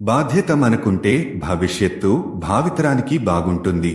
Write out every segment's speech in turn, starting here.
బాధ్యత మనకుంటే భవిష్యత్తు భావితరానికి బాగుంటుంది.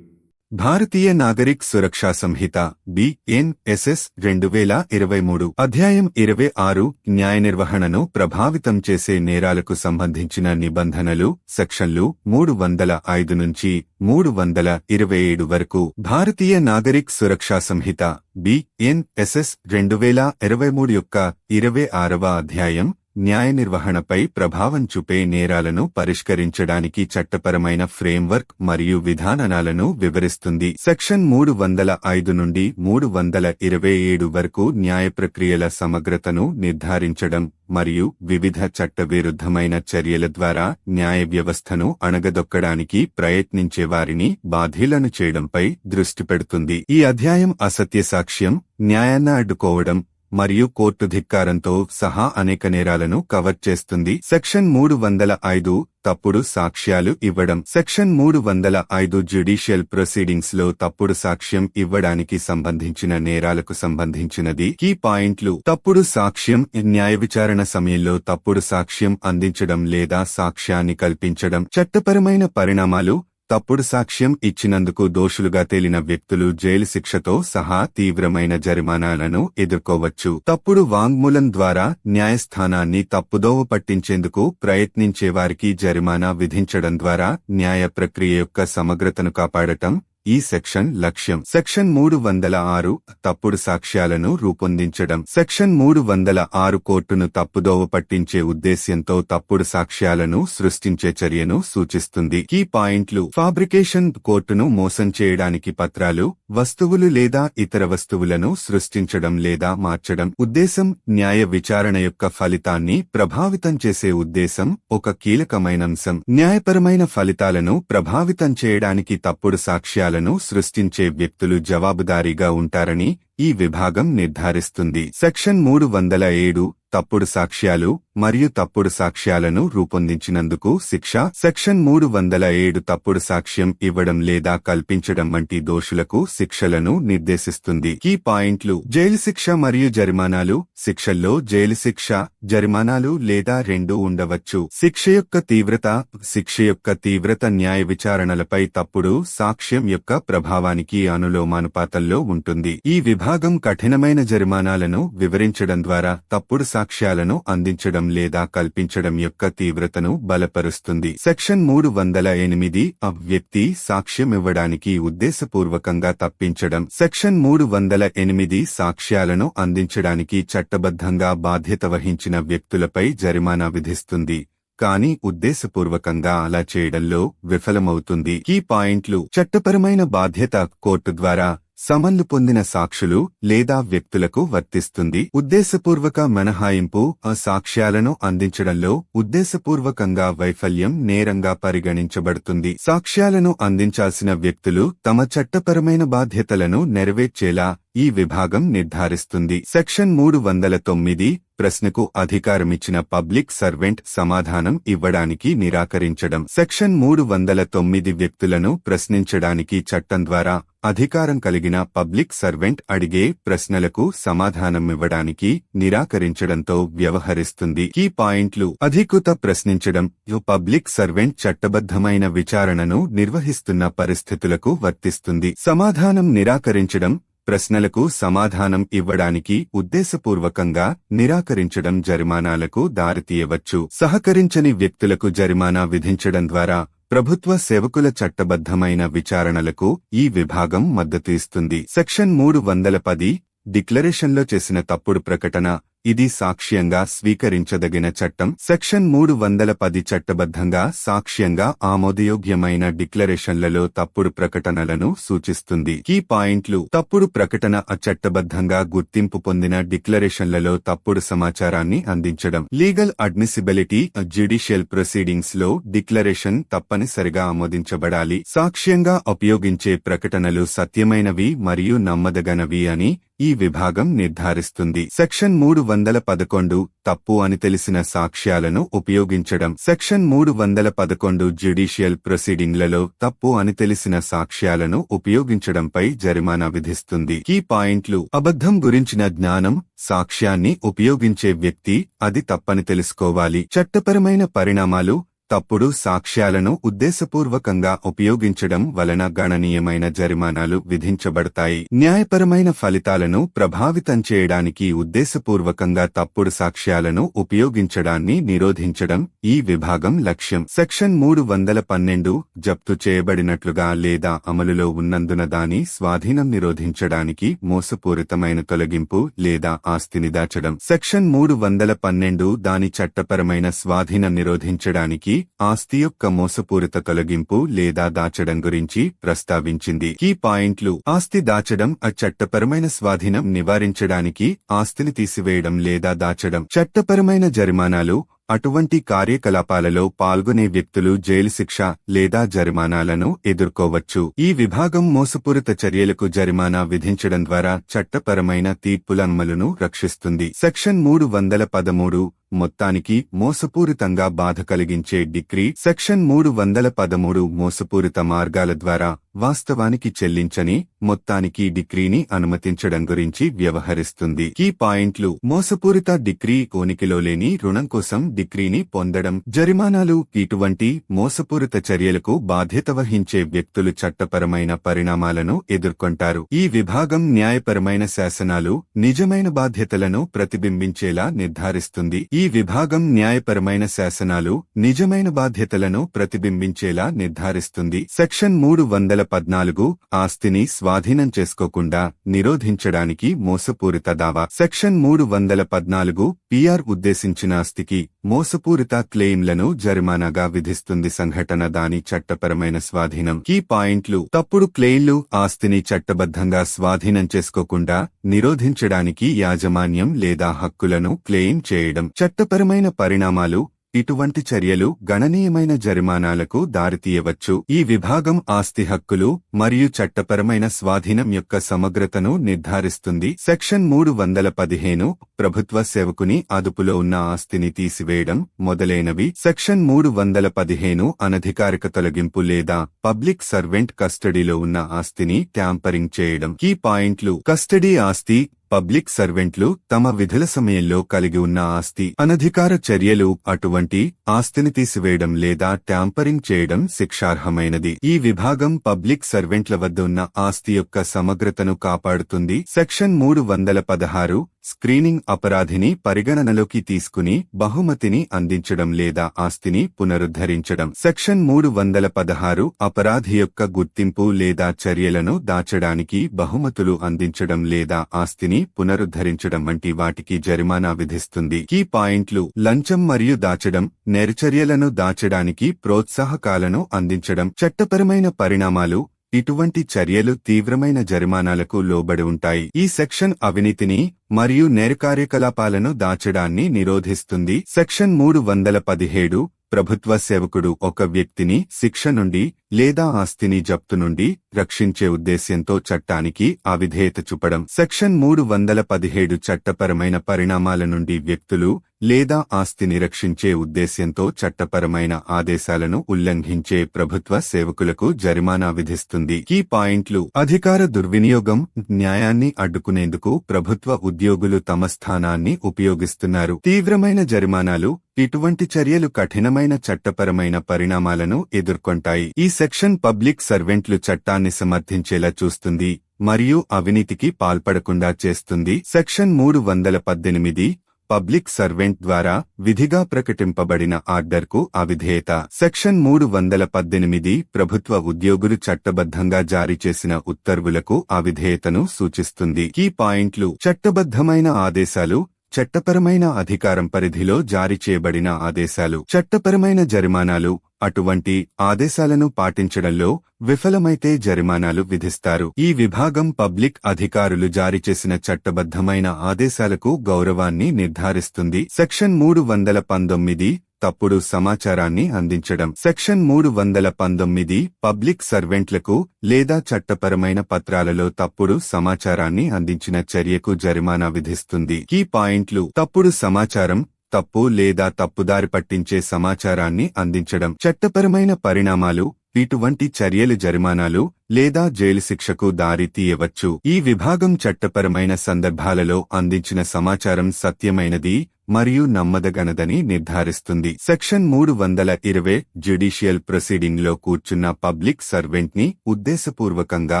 భారతీయ నాగరిక్ సురక్షా సంహిత బిఎన్ఎస్ఎస్ రెండు వేల ఇరవై మూడు అధ్యాయం ఇరవై ఆరు న్యాయ నిర్వహణను ప్రభావితం చేసే నేరాలకు సంబంధించిన నిబంధనలు సెక్షన్లు మూడు వందల ఐదు నుంచి మూడు వందల ఇరవై ఏడు వరకు భారతీయ నాగరిక్ సురక్షా సంహిత బిఎన్ఎస్ఎస్ రెండు వేల ఇరవై మూడు యొక్క ఇరవై ఆరవ అధ్యాయం న్యాయ నిర్వహణపై ప్రభావం చూపే నేరాలను పరిష్కరించడానికి చట్టపరమైన ఫ్రేమ్వర్క్ మరియు విధానాలను వివరిస్తుంది. సెక్షన్ మూడు వందల ఐదు నుండి మూడు వందల ఇరవై ఏడు వరకు న్యాయ ప్రక్రియల సమగ్రతను నిర్ధారించడం మరియు వివిధ చట్టవిరుద్ధమైన చర్యల ద్వారా న్యాయ వ్యవస్థను అణగదొక్కడానికి ప్రయత్నించే వారిని బాధ్యులను చేయడంపై దృష్టి పెడుతుంది. ఈ అధ్యాయం అసత్య సాక్ష్యం న్యాయాన్ని అడ్డుకోవడం మరియు కోర్టు ధిక్కారంతో సహా అనేక నేరాలను కవర్ చేస్తుంది. సెక్షన్ మూడు వందల ఐదు తప్పుడు సాక్ష్యాలు ఇవ్వడం. సెక్షన్ మూడు వందల ఐదు జ్యుడిషియల్ ప్రొసీడింగ్స్లో తప్పుడు సాక్ష్యం ఇవ్వడానికి సంబంధించిన నేరాలకు సంబంధించినది. కీ పాయింట్లు. తప్పుడు సాక్ష్యం న్యాయ విచారణ సమయంలో తప్పుడు సాక్ష్యం అందించడం లేదా సాక్ష్యాన్ని కల్పించడం. చట్టపరమైన పరిణామాలు తప్పుడు సాక్ష్యం ఇచ్చినందుకు దోషులుగా తేలిన వ్యక్తులు జైలు శిక్షతో సహా తీవ్రమైన జరిమానాలను ఎదుర్కోవచ్చు. తప్పుడు వాంగ్మూలం ద్వారా న్యాయస్థానాన్ని తప్పుదోవ పట్టించేందుకు ప్రయత్నించే వారికి జరిమానా విధించడం ద్వారా న్యాయ ప్రక్రియ యొక్క సమగ్రతను కాపాడటం ఈ సెక్షన్ లక్ష్యం. సెక్షన్ మూడు వందల ఆరు తప్పుడు సాక్ష్యాలను రూపొందించడం. సెక్షన్ మూడు వందల ఆరు కోర్టును తప్పుదోవ పట్టించే ఉద్దేశ్యంతో తప్పుడు సాక్ష్యాలను సృష్టించే చర్యను సూచిస్తుంది. కీ పాయింట్లు. ఫాబ్రికేషన్ కోర్టును మోసం చేయడానికి పత్రాలు వస్తువులు లేదా ఇతర వస్తువులను సృష్టించడం లేదా మార్చడం. ఉద్దేశం న్యాయ విచారణ యొక్క ఫలితాన్ని ప్రభావితం చేసే ఉద్దేశం ఒక కీలకమైన అంశం. న్యాయపరమైన ఫలితాలను ప్రభావితం చేయడానికి తప్పుడు సాక్ష్యాలు సాక్ష్యాలను సృష్టించే వ్యక్తులు జవాబుదారీగా ఉంటారని ఈ విభాగం నిర్ధారిస్తుంది. సెక్షన్ మూడు వందల ఏడు తప్పుడు సాక్ష్యాలు మరియు తప్పుడు సాక్ష్యాలను రూపొందించినందుకు శిక్ష. సెక్షన్ మూడు వందల ఏడు తప్పుడు సాక్ష్యం ఇవ్వడం లేదా కల్పించడం వంటి దోషులకు శిక్షలను నిర్దేశిస్తుంది. కీ పాయింట్లు. జైలు శిక్ష మరియు జరిమానాలు. శిక్షల్లో జైలు శిక్ష జరిమానాలు లేదా రెండు ఉండవచ్చు. శిక్ష యొక్క తీవ్రత. శిక్ష యొక్క తీవ్రత న్యాయ విచారణలపై తప్పుడు సాక్ష్యం యొక్క ప్రభావానికి అనులోమానుపాతంలో ఉంటుంది. ఈ విభాగం కఠినమైన జరిమానాలను వివరించడం ద్వారా తప్పుడు సాక్ష్యాలను అందించడం లేదా కల్పించడం యొక్క తీవ్రతను బలపరుస్తుంది. సెక్షన్ మూడు వందల ఎనిమిది ఆ వ్యక్తి సాక్ష్యమివ్వడానికి ఉద్దేశపూర్వకంగా తప్పించడం. సెక్షన్ మూడు వందల ఎనిమిది సాక్ష్యాలను అందించడానికి చట్టబద్ధంగా బాధ్యత వహించిన వ్యక్తులపై జరిమానా విధిస్తుంది. కానీ ఉద్దేశపూర్వకంగా అలా చేయడంలో విఫలమవుతుంది. ఈ పాయింట్లు చట్టపరమైన బాధ్యత కోర్టు ద్వారా సమన్లు పొందిన సాక్షులు లేదా వ్యక్తులకు వర్తిస్తుంది. ఉద్దేశపూర్వక మినహాయింపు ఆ సాక్ష్యాలను అందించడంలో ఉద్దేశపూర్వకంగా వైఫల్యం నేరంగా పరిగణించబడుతుంది. సాక్ష్యాలను అందించాల్సిన వ్యక్తులు తమ చట్టపరమైన బాధ్యతలను నెరవేర్చేలా ఈ విభాగం నిర్ధారిస్తుంది. సెక్షన్ మూడు వందల తొమ్మిది ప్రశ్నకు అధికారమిచ్చిన పబ్లిక్ సర్వెంట్ సమాధానం ఇవ్వడానికి నిరాకరించడం. సెక్షన్ మూడు వందల తొమ్మిది వ్యక్తులను ప్రశ్నించడానికి చట్టం ద్వారా అధికారం కలిగిన పబ్లిక్ సర్వెంట్ అడిగే ప్రశ్నలకు సమాధానమివ్వడానికి నిరాకరించడంతో వ్యవహరిస్తుంది. ఈ పాయింట్లు అధికృత ప్రశ్నించడం పబ్లిక్ సర్వెంట్ చట్టబద్ధమైన విచారణను నిర్వహిస్తున్న పరిస్థితులకు వర్తిస్తుంది. సమాధానం నిరాకరించడం ప్రశ్నలకు సమాధానం ఇవ్వడానికి ఉద్దేశపూర్వకంగా నిరాకరించడం జరిమానాలకు దారితీయవచ్చు. సహకరించని వ్యక్తులకు జరిమానా విధించడం ద్వారా ప్రభుత్వ సేవకుల చట్టబద్ధమైన విచారణలకు ఈ విభాగం మద్దతు ఇస్తుంది. సెక్షన్ మూడు వందల పది డిక్లరేషన్లో చేసిన తప్పుడు ప్రకటన ఇది సాక్ష్యంగా స్వీకరించదగిన చట్టం. సెక్షన్ మూడు వందల పది చట్టబద్ధంగా సాక్ష్యంగా ఆమోదయోగ్యమైన డిక్లరేషన్లలో తప్పుడు ప్రకటనలను సూచిస్తుంది. కీ పాయింట్లు. తప్పుడు ప్రకటన అచట్టబద్ధంగా గుర్తింపు పొందిన డిక్లరేషన్లలో తప్పుడు సమాచారాన్ని అందించడం. లీగల్ అడ్మిసిబిలిటీ జ్యుడిషియల్ ప్రొసీడింగ్స్లో డిక్లరేషన్ తప్పనిసరిగా ఆమోదించబడాలి. సాక్ష్యంగా ఉపయోగించే ప్రకటనలు సత్యమైనవి మరియు నమ్మదగనవి అని ఈ విభాగం నిర్ధారిస్తుంది. సెక్షన్ మూడు వందల పదకొండు తప్పు అని తెలిసిన సాక్ష్యాలను ఉపయోగించడం. సెక్షన్ మూడు వందల పదకొండు జ్యుడిషియల్ ప్రొసీడింగ్లలో తప్పు అని తెలిసిన సాక్ష్యాలను ఉపయోగించడంపై జరిమానా విధిస్తుంది. ఈ పాయింట్లు. అబద్ధం గురించిన జ్ఞానం సాక్ష్యాన్ని ఉపయోగించే వ్యక్తి అది తప్పని తెలుసుకోవాలి. చట్టపరమైన పరిణామాలు తప్పుడు సాక్ష్యాలను ఉద్దేశపూర్వకంగా ఉపయోగించడం వలన గణనీయమైన జరిమానాలు విధించబడతాయి. న్యాయపరమైన ఫలితాలను ప్రభావితం చేయడానికి ఉద్దేశపూర్వకంగా తప్పుడు సాక్ష్యాలను ఉపయోగించడాన్ని నిరోధించడం ఈ విభాగం లక్ష్యం. సెక్షన్ మూడు వందల పన్నెండు జప్తు చేయబడినట్లుగా లేదా అమలులో ఉన్నందున దాని స్వాధీనం నిరోధించడానికి మోసపూరితమైన తొలగింపు లేదా ఆస్తిని దాచడం. సెక్షన్ మూడు వందల పన్నెండు దాని చట్టపరమైన స్వాధీనం నిరోధించడానికి ఆస్తి యొక్క మోసపూరిత తొలగింపు లేదా దాచడం గురించి ప్రస్తావించింది. ఈ పాయింట్లు ఆస్తి దాచడం ఆ చట్టపరమైన స్వాధీనం నివారించడానికి ఆస్తిని తీసివేయడం లేదా దాచడం. చట్టపరమైన జరిమానాలు అటువంటి కార్యకలాపాలలో పాల్గొనే వ్యక్తులు జైలు శిక్ష లేదా జరిమానాలను ఎదుర్కోవచ్చు. ఈ విభాగం మోసపూరిత చర్యలకు జరిమానా విధించడం ద్వారా చట్టపరమైన తీర్పుల అమలును రక్షిస్తుంది. సెక్షన్ మూడు వందల పదమూడు మొత్తానికి మోసపూరితంగా బాధ కలిగించే డిగ్రీ సెక్షన్ మూడు వందల పదమూడు మోసపూరిత మార్గాల ద్వారా వాస్తవానికి చెల్లించని మొత్తానికి డిగ్రీని అనుమతించడం గురించి వ్యవహరిస్తుంది. ఈ పాయింట్లు. మోసపూరిత డిగ్రీ కోనికిలో లేని రుణం కోసం డిగ్రీని పొందడం. జరిమానాలు. ఇటువంటి మోసపూరిత చర్యలకు బాధ్యత వహించే వ్యక్తులు చట్టపరమైన పరిణామాలను ఎదుర్కొంటారు. ఈ విభాగం న్యాయపరమైన శాసనాలు నిజమైన బాధ్యతలను ప్రతిబింబించేలా నిర్ధారిస్తుంది. ఈ విభాగం న్యాయపరమైన శాసనాలు నిజమైన బాధ్యతలను ప్రతిబింబించేలా నిర్ధారిస్తుంది. సెక్షన్ మూడు వందల పద్నాలుగు ఆస్తిని స్వాధీనం చేసుకోకుండా నిరోధించడానికి మోసపూరిత దావా. సెక్షన్ మూడు వందల పద్నాలుగు పిఆర్ ఉద్దేశించిన ఆస్తికి మోసపూరిత క్లెయిమ్లను జరిమానాగా విధిస్తుంది. సంఘటన దాని చట్టపరమైన స్వాధీనం. కీ పాయింట్లు. తప్పుడు క్లెయిమ్లు ఆస్తిని చట్టబద్ధంగా స్వాధీనం చేసుకోకుండా నిరోధించడానికి యాజమాన్యం లేదా హక్కులను క్లెయిమ్ చేయడం. చట్టపరమైన పరిణామాలు ఇటువంటి చర్యలు గణనీయమైన జరిమానాలకు దారితీయవచ్చు. ఈ విభాగం ఆస్తి హక్కులు మరియు చట్టపరమైన స్వాధీనం యొక్క సమగ్రతను నిర్ధారిస్తుంది. సెక్షన్ మూడు వందల పదిహేను ప్రభుత్వ సేవకుని అదుపులో ఉన్న ఆస్తిని తీసివేయడం మొదలైనవి. సెక్షన్ మూడు వందల పదిహేను అనధికారిక తొలగింపు లేదా పబ్లిక్ సర్వెంట్ కస్టడీలో ఉన్న ఆస్తిని ట్యాంపరింగ్ చేయడం. కీ పాయింట్లు. కస్టడీ ఆస్తి పబ్లిక్ సర్వెంట్లు తమ విధుల సమయంలో కలిగి ఉన్న ఆస్తి అనధికార చర్యలు అటువంటి ఆస్తిని తీసివేయడం లేదా ట్యాంపరింగ్ చేయడం శిక్షార్హమైనది. ఈ విభాగం పబ్లిక్ సర్వెంట్ల వద్ద ఉన్న ఆస్తి యొక్క సమగ్రతను కాపాడుతుంది. సెక్షన్ మూడు వందల పదహారు స్క్రీనింగ్ అపరాధిని పరిగణనలోకి తీసుకుని బహుమతిని అందించడం లేదా ఆస్తిని పునరుద్ధరించడం. సెక్షన్ మూడు వందల పదహారు అపరాధి యొక్క గుర్తింపు లేదా చర్యలను దాచడానికి బహుమతులు అందించడం లేదా ఆస్తిని పునరుద్ధరించడం వంటి వాటికి జరిమానా విధిస్తుంది. కీ పాయింట్లు లంచం మరియు దాచడం నెరచర్యలను దాచడానికి ప్రోత్సాహకాలను అందించడం చట్టపరమైన పరిణామాలు ఇటువంటి చర్యలు తీవ్రమైన జరిమానాలకు లోబడి ఉంటాయి. ఈ సెక్షన్ అవినీతిని మరియు నేర కార్యకలాపాలను దాచడాన్ని నిరోధిస్తుంది. సెక్షన్ మూడు వందల పదిహేడు ప్రభుత్వ సేవకుడు ఒక వ్యక్తిని శిక్ష నుండి లేదా ఆస్తిని జప్తు నుండి రక్షించే ఉద్దేశ్యంతో చట్టానికి అవిధేయత చూపడం. సెక్షన్ మూడు వందల పదిహేడు చట్టపరమైన పరిణామాల నుండి వ్యక్తులు లేదా ఆస్తిని రక్షించే ఉద్దేశ్యంతో చట్టపరమైన ఆదేశాలను ఉల్లంఘించే ప్రభుత్వ సేవకులకు జరిమానా విధిస్తుంది. ఈ పాయింట్లు. అధికార దుర్వినియోగం న్యాయాన్ని అడ్డుకునేందుకు ప్రభుత్వ ఉద్యోగులు తమ స్థానాన్ని ఉపయోగిస్తున్నారు. తీవ్రమైన జరిమానాలు ఇటువంటి చర్యలు కఠినమైన చట్టపరమైన పరిణామాలను ఎదుర్కొంటాయి. ఈ సెక్షన్ పబ్లిక్ సర్వెంట్లు చట్టాన్ని సమర్థించేలా చూస్తుంది మరియు అవినీతికి పాల్పడకుండా చేస్తుంది. సెక్షన్ మూడు వందల పద్దెనిమిది పబ్లిక్ సర్వెంట్ ద్వారా విధిగా ప్రకటింపబడిన ఆర్డర్కు అవిధేయత. సెక్షన్ మూడు వందల పద్దెనిమిది ప్రభుత్వ ఉద్యోగులు చట్టబద్ధంగా జారీ చేసిన ఉత్తర్వులకు అవిధేయతను సూచిస్తుంది. ఈ పాయింట్లు చట్టబద్ధమైన ఆదేశాలు చట్టపరమైన అధికారం పరిధిలో జారీ చేయబడిన ఆదేశాలు చట్టపరమైన జరిమానాలు అటువంటి ఆదేశాలను పాటించడంలో విఫలమైతే జరిమానాలు విధిస్తారు. ఈ విభాగం పబ్లిక్ అధికారులు జారీ చేసిన చట్టబద్ధమైన ఆదేశాలకు గౌరవాన్ని నిర్ధారిస్తుంది. సెక్షన్ మూడు వందల పంతొమ్మిది తప్పుడు సమాచారాన్ని అందించడం. సెక్షన్ మూడు వందల పంతొమ్మిది పబ్లిక్ సర్వెంట్లకు లేదా చట్టపరమైన పత్రాలలో తప్పుడు సమాచారాన్ని అందించిన చర్యకు జరిమానా విధిస్తుంది. ఈ పాయింట్లు తప్పుడు సమాచారం తప్పు లేదా తప్పుదారి పట్టించే సమాచారాన్ని అందించడం చట్టపరమైన పరిణామాలు ఇటువంటి చర్యలు జరిమానాలు లేదా జైలు శిక్షకు దారి తీయవచ్చు. ఈ విభాగం చట్టపరమైన సందర్భాలలో అందించిన సమాచారం సత్యమైనది మరియు నమ్మదగనదని నిర్ధారిస్తుంది. సెక్షన్ మూడు వందల ఇరవై జ్యుడిషియల్ ప్రొసీడింగ్లో కూర్చున్న పబ్లిక్ సర్వెంట్ని ఉద్దేశపూర్వకంగా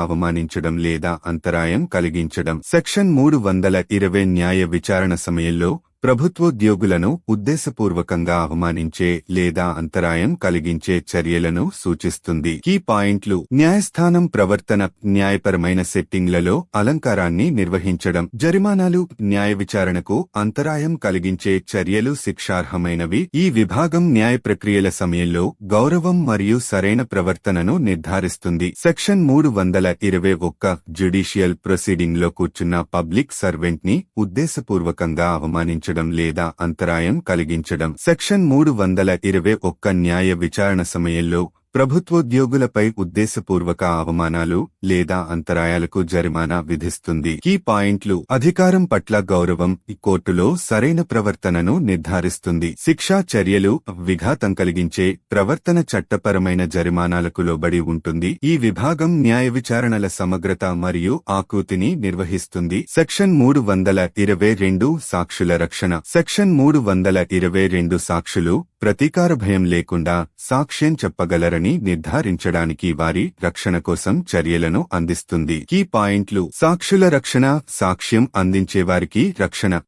అవమానించడం లేదా అంతరాయం కలిగించడం. సెక్షన్ మూడు వందల ఇరవై న్యాయ విచారణ సమయంలో ప్రభుత్వోద్యోగులను ఉద్దేశపూర్వకంగా అవమానించే లేదా అంతరాయం కలిగించే చర్యలను సూచిస్తుంది. ఈ పాయింట్లు. న్యాయస్థానం ప్రవర్తన న్యాయపరమైన సెట్టింగ్లలో అలంకారాన్ని నిర్వహించడం. జరిమానాలు న్యాయ విచారణకు అంతరాయం కలిగించే చర్యలు శిక్షార్హమైనవి. ఈ విభాగం న్యాయ ప్రక్రియల సమయంలో గౌరవం మరియు సరైన ప్రవర్తనను నిర్ధారిస్తుంది. సెక్షన్ మూడు వందల ఇరవై ఒక్క జ్యుడిషియల్ ప్రొసీడింగ్లో కూర్చున్న పబ్లిక్ సర్వెంట్ని ఉద్దేశపూర్వకంగా అవమానించడం లేదా అంతరాయం కలిగించడం. సెక్షన్ మూడు వందల ఇరవై ఒక్క న్యాయ విచారణ సమయంలో ప్రభుత్వోద్యోగులపై ఉద్దేశపూర్వక అవమానాలు లేదా అంతరాయాలకు జరిమానా విధిస్తుంది. ఈ పాయింట్లు అధికారం పట్ల గౌరవం ఈ కోర్టులో సరైన ప్రవర్తనను నిర్ధారిస్తుంది. శిక్షా చర్యలు విఘాతం కలిగించే ప్రవర్తన చట్టపరమైన జరిమానాలకు లోబడి ఉంటుంది. ఈ విభాగం న్యాయ విచారణల సమగ్రత మరియు ఆకృతిని నిర్వహిస్తుంది. సెక్షన్ మూడు వందల ఇరవై రెండు సాక్షుల రక్షణ. సెక్షన్ మూడు వందల ఇరవై రెండు సాక్షులు ప్రతీకార భయం లేకుండా సాక్ష్యం చెప్పగలరని నిర్ధారించడానికి వారి రక్షణ కోసం చర్యలను అందిస్తుంది. ఈ పాయింట్లు. సాక్షుల రక్షణ సాక్ష్యం అందించేవారికి రక్షణ.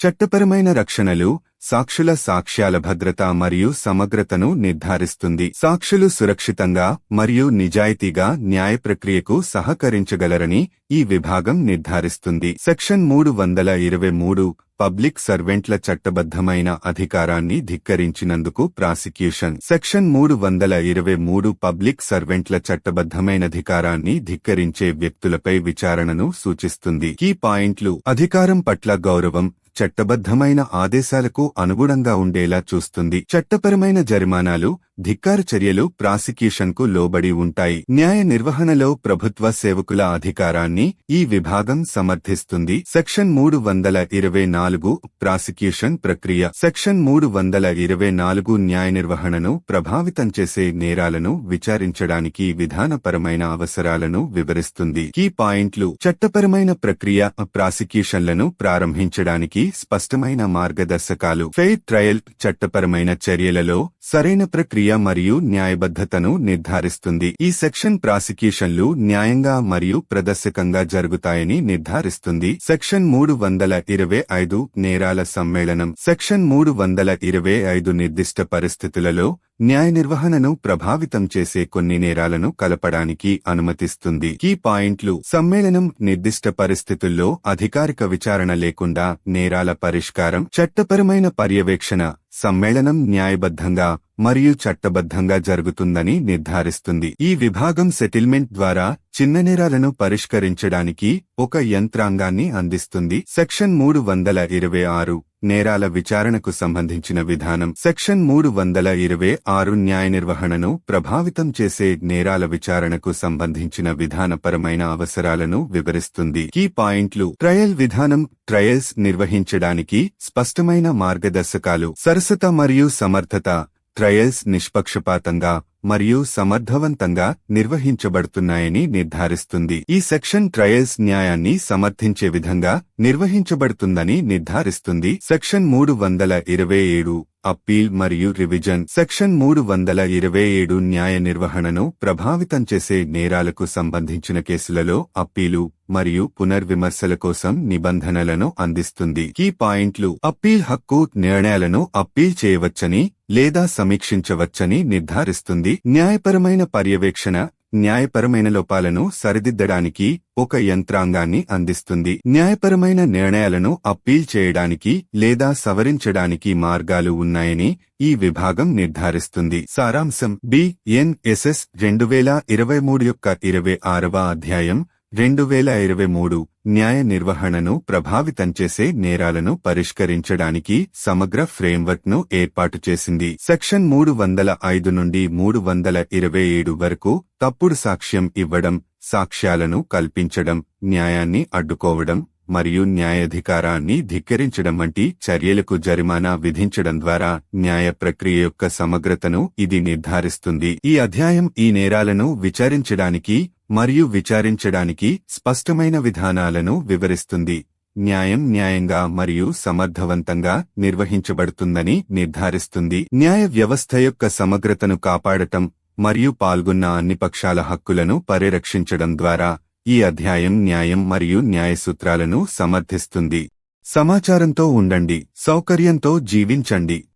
చట్టపరమైన రక్షణలు సాక్షుల సాక్ష్యాల భద్రత మరియు సమగ్రతను నిర్ధారిస్తుంది. సాక్షులు సురక్షితంగా మరియు నిజాయితీగా న్యాయ ప్రక్రియకు సహకరించగలరని ఈ విభాగం నిర్ధారిస్తుంది. సెక్షన్ మూడు వందల ఇరవై మూడు పబ్లిక్ సర్వెంట్ల చట్టబద్ధమైన అధికారాన్ని ధిక్కరించినందుకు ప్రాసిక్యూషన్. సెక్షన్ మూడు వందల ఇరవై మూడు పబ్లిక్ సర్వెంట్ల చట్టబద్ధమైన అధికారాన్ని ధిక్కరించే వ్యక్తులపై విచారణను సూచిస్తుంది. ఈ పాయింట్లు. అధికారం పట్ల గౌరవం చట్టబద్ధమైన ఆదేశాలకు అనుగుణంగా ఉండేలా చూస్తుంది. చట్టపరమైన జరిమానాలు ధిక్కార చర్యలు ప్రాసిక్యూషన్కు లోబడి ఉంటాయి. న్యాయ నిర్వహణలో ప్రభుత్వ సేవకుల అధికారాన్ని ఈ విభాగం సమర్థిస్తుంది. సెక్షన్ మూడు వందల ఇరవై నాలుగు ప్రాసిక్యూషన్ ప్రక్రియ. సెక్షన్ మూడు వందల ఇరవై నాలుగు న్యాయ నిర్వహణను ప్రభావితం చేసే నేరాలను విచారించడానికి విధానపరమైన అవసరాలను వివరిస్తుంది. ఈ పాయింట్లు. చట్టపరమైన ప్రక్రియ ప్రాసిక్యూషన్లను ప్రారంభించడానికి స్పష్టమైన మార్గదర్శకాలు. ఫెయిర్ ట్రయల్ చట్టపరమైన చర్యలలో సరైన ప్రక్రియ మరియు న్యాయబద్ధతను నిర్ధారిస్తుంది. ఈ సెక్షన్ ప్రాసిక్యూషన్లు న్యాయంగా మరియు ప్రదర్శకంగా జరుగుతాయని నిర్ధారిస్తుంది. సెక్షన్ మూడు వందల ఇరవై ఐదు నేరాల సమ్మేళనం. సెక్షన్ మూడు వందల ఇరవై ఐదు నిర్దిష్ట పరిస్థితులలో న్యాయ నిర్వహణను ప్రభావితం చేసే కొన్ని నేరాలను కలపడానికి అనుమతిస్తుంది. ఈ పాయింట్లు. సమ్మేళనం నిర్దిష్ట పరిస్థితుల్లో అధికారిక విచారణ లేకుండా నేరాల పరిష్కారం చట్టపరమైన పర్యవేక్షణ సమ్మేళనం న్యాయబద్ధంగా మరియు చట్టబద్ధంగా జరుగుతుందని నిర్ధారిస్తుంది. ఈ విభాగం సెటిల్మెంట్ ద్వారా చిన్న నేరాలను పరిష్కరించడానికి ఒక యంత్రాంగాన్ని అందిస్తుంది. సెక్షన్ మూడు వందల ఇరవై ఆరు నేరాల విచారణకు సంబంధించిన విధానం. సెక్షన్ మూడు వందల ఇరవై ఆరు న్యాయ నిర్వహణను ప్రభావితం చేసే నేరాల విచారణకు సంబంధించిన విధానపరమైన అవసరాలను వివరిస్తుంది. ఈ పాయింట్లు. ట్రయల్ విధానం. ట్రయల్స్ నిర్వహించడానికి స్పష్టమైన మార్గదర్శకాలు. సరసత మరియు సమర్థత. ట్రయల్స్ నిష్పక్షపాతంగా మరియు సమర్థవంతంగా నిర్వహించబడుతున్నాయని నిర్ధారిస్తుంది. ఈ సెక్షన్ ట్రయల్స్ న్యాయాన్ని సమర్థించే విధంగా నిర్వహించబడుతుందని నిర్ధారిస్తుంది. సెక్షన్ మూడు వందల ఇరవై ఏడు అప్పీల్ మరియు రివిజన్ సెక్షన్ మూడు వందల ఇరవై ఏడు న్యాయ నిర్వహణను ప్రభావితం చేసే నేరాలకు సంబంధించిన కేసులలో అప్పీలు మరియు పునర్విమర్శల కోసం నిబంధనలను అందిస్తుంది. ఈ పాయింట్లు అప్పీల్ హక్కు నిర్ణయాలను అప్పీల్ చేయవచ్చని లేదా సమీక్షించవచ్చని నిర్ధారిస్తుంది. న్యాయపరమైన పర్యవేక్షణ న్యాయపరమైన లోపాలను సరిదిద్దడానికి ఒక యంత్రాంగాన్ని అందిస్తుంది. న్యాయపరమైన నిర్ణయాలను అప్పీల్ చేయడానికి లేదా సవరించడానికి మార్గాలు ఉన్నాయని ఈ విభాగం నిర్ధారిస్తుంది. సారాంశం బిఎన్ఎస్ఎస్ రెండు వేల ఇరవై మూడు యొక్క ఇరవై ఆరవ అధ్యాయం రెండు వేల ఇరవై మూడు న్యాయ నిర్వహణను ప్రభావితం చేసే నేరాలను పరిష్కరించడానికి సమగ్ర ఫ్రేమ్వర్క్ను ఏర్పాటు చేసింది. సెక్షన్ మూడు వందల ఐదు నుండి మూడు వందల ఇరవై ఏడు వరకు తప్పుడు సాక్ష్యం ఇవ్వడం సాక్ష్యాలను కల్పించడం న్యాయాన్ని అడ్డుకోవడం మరియు న్యాయాధికారాన్ని ధిక్కరించడం వంటి చర్యలకు జరిమానా విధించడం ద్వారా న్యాయ ప్రక్రియ యొక్క సమగ్రతను ఇది నిర్ధారిస్తుంది. ఈ అధ్యాయం ఈ నేరాలను విచారించడానికి మరియు విచారించడానికి స్పష్టమైన విధానాలను వివరిస్తుంది. న్యాయం న్యాయంగా మరియు సమర్థవంతంగా నిర్వహించబడుతుందని నిర్ధారిస్తుంది. న్యాయ వ్యవస్థ యొక్క సమగ్రతను కాపాడటం మరియు పాల్గొన్న అన్ని పక్షాల హక్కులను పరిరక్షించడం ద్వారా ఈ అధ్యాయం న్యాయం మరియు న్యాయ సూత్రాలను సమర్థిస్తుంది. సమాచారంతో ఉండండి సౌకర్యంతో జీవించండి.